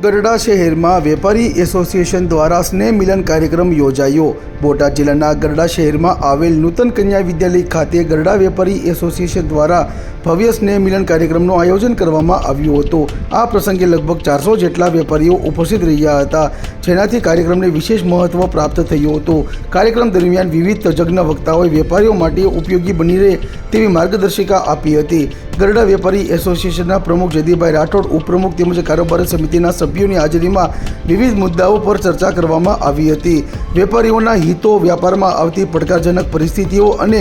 ગરડા શહેરમાં વેપારી એસોસિએશન દ્વારા સ્નેહ મિલન કાર્યક્રમ યોજાયો. બોટાદ જિલ્લાના ગરડા શહેરમાં આવેલ નૂતન કન્યા વિદ્યાલય ખાતે ગરડા વેપારી એસોસિએશન દ્વારા ભવ્ય સ્નેહ મિલન કાર્યક્રમનું આયોજન કરવામાં આવ્યું હતું. આ પ્રસંગે લગભગ ચારસો જેટલા વેપારીઓ ઉપસ્થિત રહ્યા હતા, જેનાથી કાર્યક્રમને વિશેષ મહત્વ પ્રાપ્ત થયું હતું. કાર્યક્રમ દરમિયાન વિવિધ તજજ્ઞ વક્તાઓએ વેપારીઓ માટે ઉપયોગી બની રહે તેવી માર્ગદર્શિકા આપી હતી. ગરડા વેપારી એસોસિએશનના પ્રમુખ જયદીભાઈ રાઠોડ, ઉપપ્રમુખ તેમજ કારોબારી સમિતિના સભ્યોની હાજરીમાં વિવિધ મુદ્દાઓ પર ચર્ચા કરવામાં આવી હતી. વેપારીઓના હિતો વ્યાપારમાં આવતી પડકારજનક પરિસ્થિતિઓ અને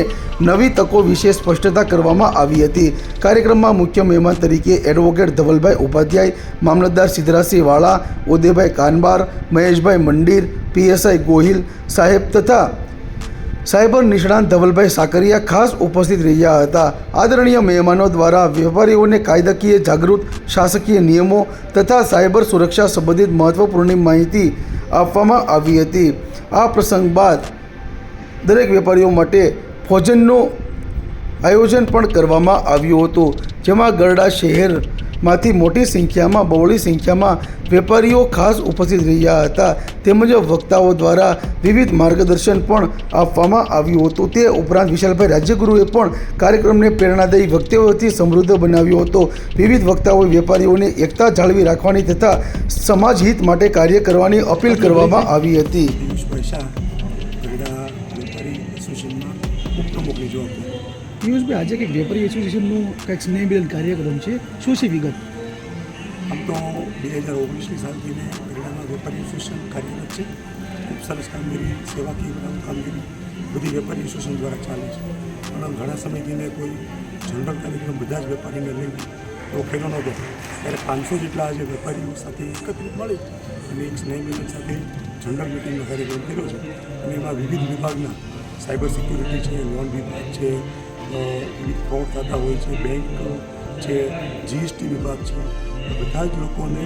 નવી તકો વિશે સ્પષ્ટતા કરવામાં આવી હતી. કાર્યક્રમમાં મુખ્ય મહેમાન તરીકે એડવોકેટ ધવલભાઈ ઉપાધ્યાય, મામલતદાર સિદ્ધરાસિંહ વાળા, ઉદયભાઈ કાનબાર, મહેશભાઈ મંડીર, પીએસઆઈ ગોહિલ સાહેબ તથા સાયબર નિષ્ણાંત ધવલભાઈ સાકરિયા ખાસ ઉપસ્થિત રહ્યા હતા. આદરણીય મહેમાનો દ્વારા વેપારીઓને કાયદાકીય જાગૃત શાસકીય નિયમો તથા સાયબર સુરક્ષા સંબંધિત મહત્વપૂર્ણ માહિતી આપવામાં આવી હતી. આ પ્રસંગ બાદ દરેક વેપારીઓ માટે ભોજનનું આયોજન પણ કરવામાં આવ્યું હતું, જેમાં ગરડા શહેરમાંથી મોટી સંખ્યામાં, બહોળી સંખ્યામાં વેપારીઓ ખાસ ઉપસ્થિત રહ્યા હતા. તેમજ વક્તાઓ દ્વારા વિવિધ માર્ગદર્શન પણ આપવામાં આવ્યું હતું. તે ઉપરાંત વિશાલભાઈ રાજ્યગુરુએ પણ કાર્યક્રમને પ્રેરણાદાયી વ્યક્તિઓથી સમૃદ્ધ બનાવ્યો હતો. વિવિધ વક્તાઓએ વેપારીઓને એકતા જાળવી રાખવાની તથા સમાજ હિત માટે કાર્ય કરવાની અપીલ કરવામાં આવી હતી. પૈસા પિયુષભાઈ આજે કંઈક વેપારી એસોસિએશનનું કંઈક સ્નેહ મિલન કાર્યક્રમ છે. શું છે વિગત? આમ તો બે હજાર ઓગણીસની સાલથી મેં ગરડામાં વેપારી એસોસિએશન કાર્યરત છે. ખૂબ સરસ કામગીરી, સેવાકીય કામગીરી બધી વેપારી એસોસિએશન દ્વારા ચાલે છે. પણ ઘણા સમયથી મેં કોઈ જનરલ કાર્યક્રમ બધા જ વેપારીને લઈને એવો ખેલો નહોતો. ત્યારે પાંચસો જેટલા આજે વેપારીઓ સાથે એકત્રિત મળી અને એક સ્નેહ મિલન સાથે જનરલ મિટિંગનો કાર્યક્રમ કર્યો છે. અને એમાં વિવિધ વિભાગના સાયબર સિક્યુરિટી છે લોન વિભાગ છે ફ્રોડ થતા હોય છે. બેંક છે જીએસટી વિભાગ છે બધા જ લોકોને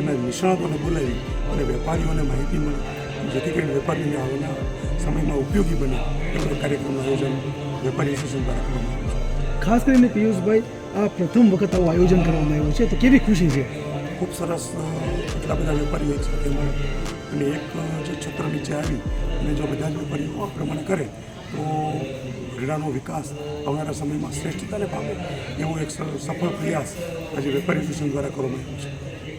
એના નિષ્ણાતોને બોલાવી અને વેપારીઓને માહિતી મળે. જેથી કરીને વેપારીને આવનાર સમયમાં ઉપયોગી બને એવા કાર્યક્રમનું આયોજન વેપારી એસોસિએશન દ્વારા કરવામાં આવ્યું છે. ખાસ કરીને પિયુષભાઈ આ પ્રથમ વખત આવું આયોજન કરવામાં આવ્યું છે. તો કેવી ખુશી છે? ખૂબ સરસ એટલા બધા વેપારીઓ એક સાથે મળે અને એક જે છત્ર નીચે આવી અને જો બધા જ વેપારીઓ આ પ્રમાણે કરે તો ક્રીડાનો વિકાસ આવનારા સમયમાં શ્રેષ્ઠતાને પામે એવો એક સ- સફળ પ્રયાસ આજે વેપારી એસોસિએશન દ્વારા કરવામાં આવ્યો છે